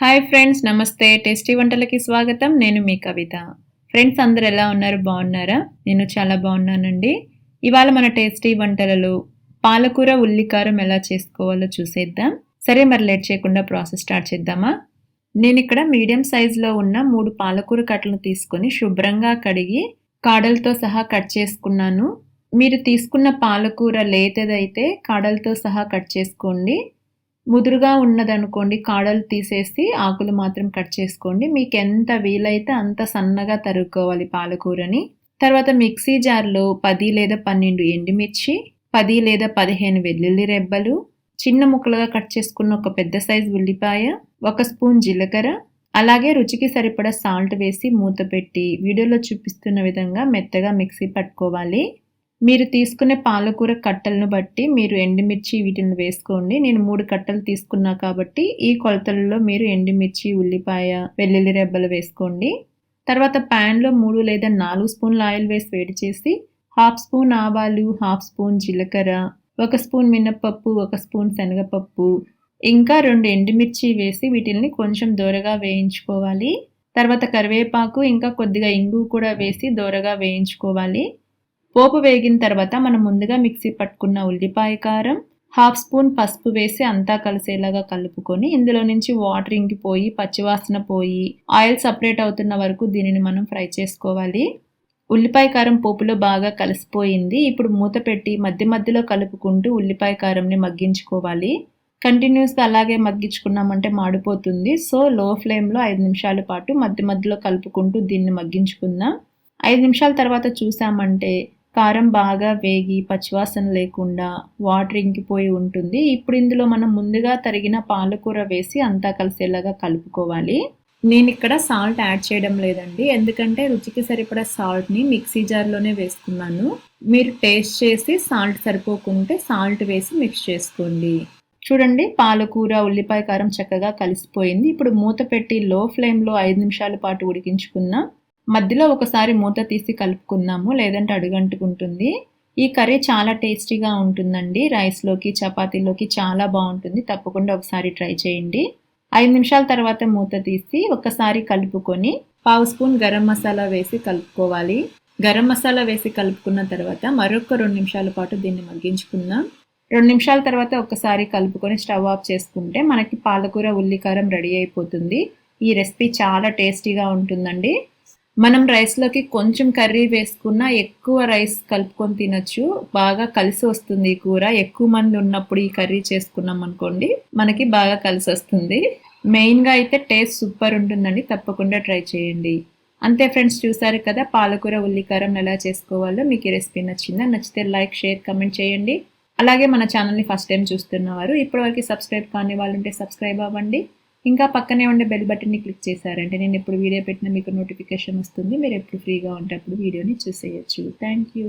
Hi friends నమస్తే. Tasty వంటలకి స్వాగతం. నేను మీ కవిత. ఫ్రెండ్స్ అందరు ఎలా ఉన్నారు? బాగున్నారా? నేను చాలా బాగున్నానండి. ఇవాళ మన టేస్టీ వంటలలో పాలకూర ఉల్లికారం ఎలా చేసుకోవాలో చూసేద్దాం. సరే మరి లేట్ చేయకుండా ప్రాసెస్ స్టార్ట్ చేద్దామా? నేను ఇక్కడ మీడియం సైజులో ఉన్న మూడు పాలకూర కట్టలు తీసుకొని శుభ్రంగా కడిగి కాడలతో సహా కట్ చేసుకున్నాను. మీరు తీసుకున్న పాలకూర లేతదైతే కాడలతో సహా కట్ చేసుకోండి. ముదురుగా ఉన్నదనుకోండి కాడలు తీసేసి ఆకులు మాత్రం కట్ చేసుకోండి. మీకు ఎంత వీలైతే అంత సన్నగా తరుక్కోవాలి పాలకూరని. తర్వాత మిక్సీ జార్లో పది లేదా పన్నెండు ఎండుమిర్చి పది లేదా పదిహేను వెల్లుల్లి రెబ్బలు చిన్న ముక్కలుగా కట్ చేసుకున్న ఒక పెద్ద సైజు ఉల్లిపాయ ఒక స్పూన్ జీలకర్ర అలాగే రుచికి సరిపడా సాల్ట్ వేసి మూత పెట్టి వీడియోలో చూపిస్తున్న విధంగా మెత్తగా మిక్సీ పట్టుకోవాలి. మీరు తీసుకునే పాలకూర కట్టలను బట్టి మీరు ఎండుమిర్చి వీటిని వేసుకోండి. నేను మూడు కట్టలు తీసుకున్నా కాబట్టి ఈ కొలతలలో మీరు ఎండుమిర్చి ఉల్లిపాయ వెల్లుల్లి రెబ్బలు వేసుకోండి. తర్వాత ప్యాన్లో మూడు లేదా నాలుగు స్పూన్ల ఆయిల్ వేసి వేడి చేసి హాఫ్ స్పూన్ ఆవాలు హాఫ్ స్పూన్ జీలకర్ర ఒక స్పూన్ మినప్పప్పు ఒక స్పూన్ శనగపప్పు ఇంకా రెండు ఎండుమిర్చి వేసి వీటిని కొంచెం దూరగా వేయించుకోవాలి. తర్వాత కరివేపాకు ఇంకా కొద్దిగా ఇంగు కూడా వేసి దూరగా వేయించుకోవాలి. పోపు వేగిన తర్వాత మనం ముందుగా మిక్సీ పట్టుకున్న ఉల్లిపాయ కారం హాఫ్ స్పూన్ పసుపు వేసి అంతా కలిసేలాగా కలుపుకొని ఇందులో నుంచి వాటర్ ఇంకిపోయి పచ్చివాసన పోయి ఆయిల్ సపరేట్ అవుతున్న వరకు దీనిని మనం ఫ్రై చేసుకోవాలి. ఉల్లిపాయ కారం పోపులో బాగా కలిసిపోయింది. ఇప్పుడు మూత పెట్టి మధ్య మధ్యలో కలుపుకుంటూ ఉల్లిపాయ కారంని మగ్గించుకోవాలి. కంటిన్యూస్గా అలాగే మగ్గించుకున్నామంటే మాడిపోతుంది. సో లో ఫ్లేమ్లో ఐదు నిమిషాల పాటు మధ్య మధ్యలో కలుపుకుంటూ దీన్ని మగ్గించుకుందాం. ఐదు నిమిషాల తర్వాత చూసామంటే కారం బాగా వేగి పచ్చివాసన లేకుండా వాటర్ ఇంకిపోయి ఉంటుంది. ఇప్పుడు ఇందులో మనం ముందుగా తరిగిన పాలకూర వేసి అంతా కలిసేలాగా కలుపుకోవాలి. నేను ఇక్కడ సాల్ట్ యాడ్ చేయడం లేదండి. ఎందుకంటే రుచికి సరిపడా సాల్ట్ని మిక్సీ జార్లోనే వేసుకున్నాను. మీరు టేస్ట్ చేసి సాల్ట్ సరిపోకుంటే సాల్ట్ వేసి మిక్స్ చేసుకోండి. చూడండి పాలకూర ఉల్లిపాయ కారం చక్కగా కలిసిపోయింది. ఇప్పుడు మూత పెట్టి లో ఫ్లేమ్లో ఐదు నిమిషాల పాటు ఉడికించుకున్న మధ్యలో ఒకసారి మూత తీసి కలుపుకున్నాము లేదంటే అడుగంటుకుంటుంది. ఈ కర్రీ చాలా టేస్టీగా ఉంటుందండి. రైస్లోకి చపాతీలోకి చాలా బాగుంటుంది. తప్పకుండా ఒకసారి ట్రై చేయండి. ఐదు నిమిషాల తర్వాత మూత తీసి ఒకసారి కలుపుకొని పావు స్పూన్ గరం మసాలా వేసి కలుపుకోవాలి. గరం మసాలా వేసి కలుపుకున్న తర్వాత మరొక రెండు నిమిషాల పాటు దీన్ని మగ్గించుకుందాం. రెండు నిమిషాల తర్వాత ఒకసారి కలుపుకొని స్టవ్ ఆఫ్ చేసుకుంటే మనకి పాలకూర ఉల్లికారం రెడీ అయిపోతుంది. ఈ రెసిపీ చాలా టేస్టీగా ఉంటుందండి. మనం రైస్లోకి కొంచెం కర్రీ వేసుకున్నా ఎక్కువ రైస్ కలుపుకొని తినొచ్చు. బాగా కలిసి వస్తుంది ఈ కూర. ఎక్కువ మంది ఉన్నప్పుడు ఈ కర్రీ చేసుకున్నాం అనుకోండి మనకి బాగా కలిసి వస్తుంది. మెయిన్గా అయితే టేస్ట్ సూపర్ ఉంటుందండి. తప్పకుండా ట్రై చేయండి. అంతే ఫ్రెండ్స్ చూసారు కదా పాలకూర ఉల్లికారం ఎలా చేసుకోవాలో? మీకు ఈ రెసిపీ నచ్చిందా? నచ్చితే లైక్ షేర్ కమెంట్ చేయండి. అలాగే మన ఛానల్ని ఫస్ట్ టైం చూస్తున్నవారు ఇప్పటివరకు సబ్స్క్రైబ్ కాని వాళ్ళుంటే సబ్స్క్రైబ్ అవ్వండి. ఇంకా పక్కనే ఉండే బెల్ బటన్ని క్లిక్ చేశారంటే నేను ఎప్పుడు వీడియో పెట్టినా మీకు నోటిఫికేషన్ వస్తుంది. మీరు ఎప్పుడు ఫ్రీగా ఉంటే అప్పుడు వీడియోని చూసేయచ్చు. Thank you